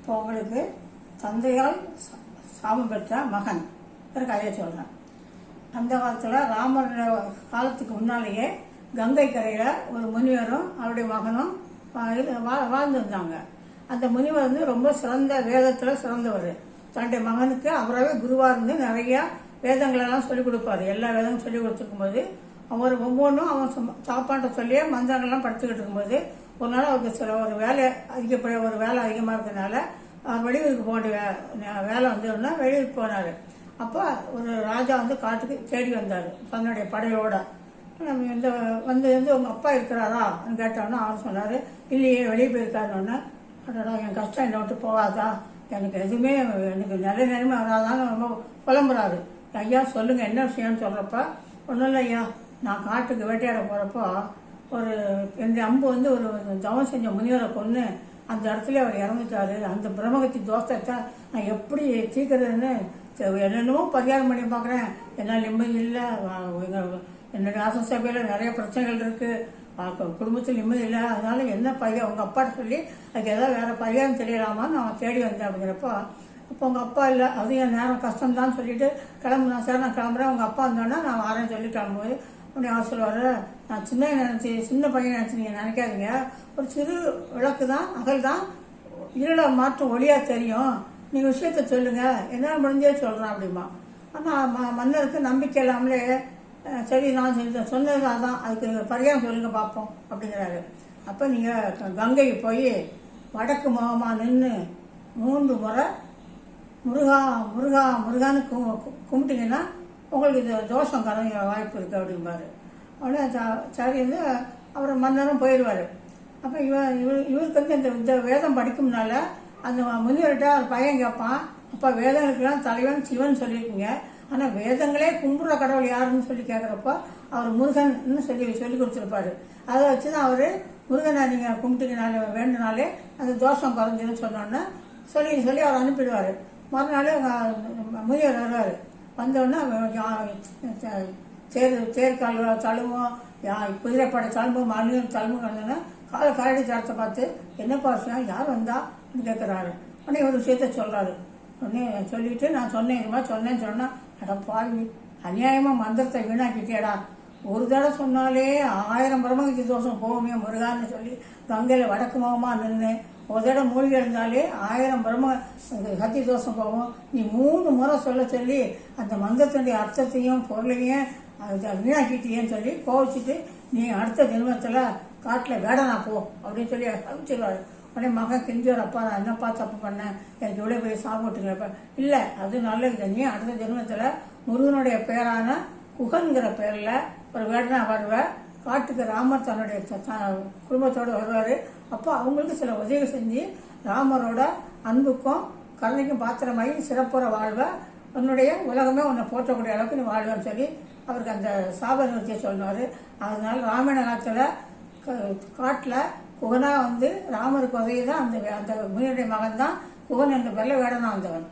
இப்போ தந்தையால் சாபம் பெற்ற மகன். ஒரு கதையை சொல்கிறேன் அந்த காலத்தில் ராமர் காலத்துக்கு முன்னாலேயே கங்கை கரையில் ஒரு முனிவரும் அவருடைய மகனும் வா- இது வா- வாழ்ந்துருந்தாங்க அந்த முனிவர் வந்து ரொம்ப சிறந்த வேதத்தில் சிறந்தவர். தன்னுடைய மகனுக்கு அவராகவே குருவாக இருந்து நிறையா வேதங்களெல்லாம் சொல்லிக் கொடுப்பாரு. எல்லா வேதமும் சொல்லிக் கொடுத்துருக்கும்போது ஒரு ஒவ்வொன்றும் அவன் சும்மா- சாப்பாட்டை சொல்லியே மந்திரங்கள்லாம் படுத்துக்கிட்டு இருக்கும்போது ஒரு நாள் அவருக்கு சில ஒரு வேலை அதிகப்படிய ஒரு வேலை அதிகமாக இருக்கிறதுனால அவர் வெளியூருக்கு போக வேண்டிய வேலை வந்ததுன்னா வெளியூருக்கு போனார். அப்போ ஒரு ராஜா வந்து காட்டுக்கு தேடி வந்தார் தன்னுடைய படையோட. நம்ம இந்த வந்து வந்து உங்கள் அப்பா இருக்கிறாரா கேட்டோன்னா அவர் சொன்னார் இல்லையே வெளியே போயிருக்காருன்னு அடடா என் கஷ்டம் என்னை விட்டு போகாதா? எனக்கு எதுவுமே எனக்கு நல்ல நிலைமை வராதான்னு ரொம்ப புலம்புறாரு. ஐயா சொல்லுங்கள் என்ன விஷயம்னு சொல்கிறப்ப ஒன்றும் இல்லை ஐயா நான் காட்டுக்கு வேட்டையாட போகிறப்போ ஒரு இந்த அம்பு வந்து ஒரு தவம் செஞ்ச முனிவரை கொன்று அந்த இடத்துல அவர் இறந்துட்டாரு. அந்த பிரம்மகத்தி தோஷத்தை நான் எப்படி தீர்க்கறதுன்னு என்னென்னமோ பரிகாரம் பண்ணி பார்க்குறேன். என்னால் நிம்மதி இல்லை. என்னுடைய ஆசை சபையில் நிறைய பிரச்சனைகள் இருக்குது குடும்பத்தில் நிம்மதி இல்லை. அதனால என்ன பரிகாரம் உங்கள் அப்பாட்ட சொல்லி அதுக்கு ஏதாவது வேறு பரிகாரம் தெரியலாமான்னு நான் தேடி வந்தேன் அப்படிங்கிறப்போ அப்போ உங்கள் அப்பா இல்லை. அதுவும் என் நேரம் கஷ்டம்தான் சொல்லிட்டு கிளம்புனா சார் நான் கிளம்புறேன். உங்கள் அப்பா வந்தோடனே நான் வரேன்னு சொல்லி கிளம்பும்போது அப்படின்னு அவர் சொல்லுவார் நான் சின்ன நினச்சி சின்ன பையன் நினச்சி நீங்கள் நினைக்காதீங்க. ஒரு சிறு விளக்கு தான் அகல் தான் இருளை மாற்றம் ஒளியாக தெரியும். நீங்கள் விஷயத்த சொல்லுங்கள் என்னால் முடிஞ்சே சொல்கிறேன் அப்படிமா ஆனால் ம மன்னருக்கு நம்பிக்கை இல்லாமலே சரி நான் செஞ்ச சொன்னது அதான். அதுக்கு பரிகாரம் சொல்லுங்கள் பார்ப்போம் அப்படிங்கிறாரு. அப்போ நீங்கள் கங்கைக்கு போய் வடக்கு முகமாக நின்று மூன்று முறை முருகா முருகா முருகான்னு கும் கும்பிட்டீங்கன்னா உங்களுக்கு இது தோஷம் கலங்கிற வாய்ப்பு இருக்குது அப்படிம்பாரு. உடனே ச- சரின்னு அவர் மன்னரும் போயிடுவார். அப்போ இவன் இவர் இவருக்கு வந்து இந்த இந்த வேதம் படிக்கும்னால அந்த முனிவர்கிட்ட அவர் பையன் கேட்பான் அப்போ வேதங்களுக்கெல்லாம் தலைவன் சிவன் சொல்லியிருக்கீங்க. ஆனால் வேதங்களே கும்பிட்ற கடவுள் யாருன்னு சொல்லி கேட்குறப்போ அவர் முருகன்னு சொல்லி சொல்லி கொடுத்துருப்பாரு. அதை வச்சு தான் அவர் முருகனை நீங்கள் கும்பிட்டீங்கனாலே வேண்டுனாலே அந்த தோஷம் குறைஞ்சிருன்னு சொன்னோன்னே சொல்லி சொல்லி அவர் அனுப்பிடுவார். மறுநாள் அவங்க முதியவர் வருவார். வந்தோடனே தேர் தேர் கழு தழுவும் யா குதிரைப்படை தழும்பும் மறுநாள் தழும்பு வந்தோடனே காலை கரடி தரத்தை பார்த்து என்னப்பா விஷயம் யார் வந்தா? கேட்குறாரு உடனே ஒரு விஷயத்த சொல்கிறாரு உடனே சொல்லிவிட்டு நான் சொன்னேன் இது மாதிரி சொன்னேன்னு சொன்னால் அட பாவி அநியாயமாக மந்திரத்தை வீணாக்கிட்டேடா ஒரு தடவை சொன்னாலே ஆயிரம் பிரம்மகத்தி தோஷம் போகுமே முருகான்னு சொல்லி கங்கையில் வடக்கு முகமாக நின்று ஒரு தடவை மூழ்கி இருந்தாலே ஆயிரம் பிரம்ம கத்தி தோஷம் போகும். நீ மூணு முறை சொல்ல சொல்லி அந்த மந்திரத்தினுடைய அர்த்தத்தையும் பொருளையும் அதை வீணாக்கிட்டியேன்னு சொல்லி கோவிச்சிட்டு நீ அடுத்த ஜென்மத்தில் காட்டில் வேடனா போ அப்படின்னு சொல்லி அனுப்பிச்சிடுவாரு உடனே மகன் கெஞ்சோர் அப்பா நான் என்னப்பா தப்பு பண்ணேன்? என் இவ்வளோ போய் சாப்பிட்டுங்கிறப்ப இல்லை அது நல்லது நீ அடுத்த ஜென்மத்தில் முருகனுடைய பேரான குகன்கிற பேரில் ஒரு வேடனா வருவ. காட்டுக்கு ராமர் தன்னுடைய த- குடும்பத்தோடு வருவார். அப்போ அவங்களுக்கு சில உதவி செஞ்சு ராமரோட அன்புக்கும் கருணைக்கும் பாத்திரமாகி சிறப்புற வாழ்வ உன்னுடைய உலகமே உன்னை போற்றக்கூடிய அளவுக்கு நீ வாழ்வேன்னு சொல்லி அவருக்கு அந்த சாப நிவர்த்தியை சொன்னார் அதனால ராமாயண காலத்தில் காட்டில் குகனாக வந்து ராமருக்கு உதவி தான் அந்த அந்த முனியுடைய மகன் தான் குகன் என்ற பெரிய வேடனா வந்தவன்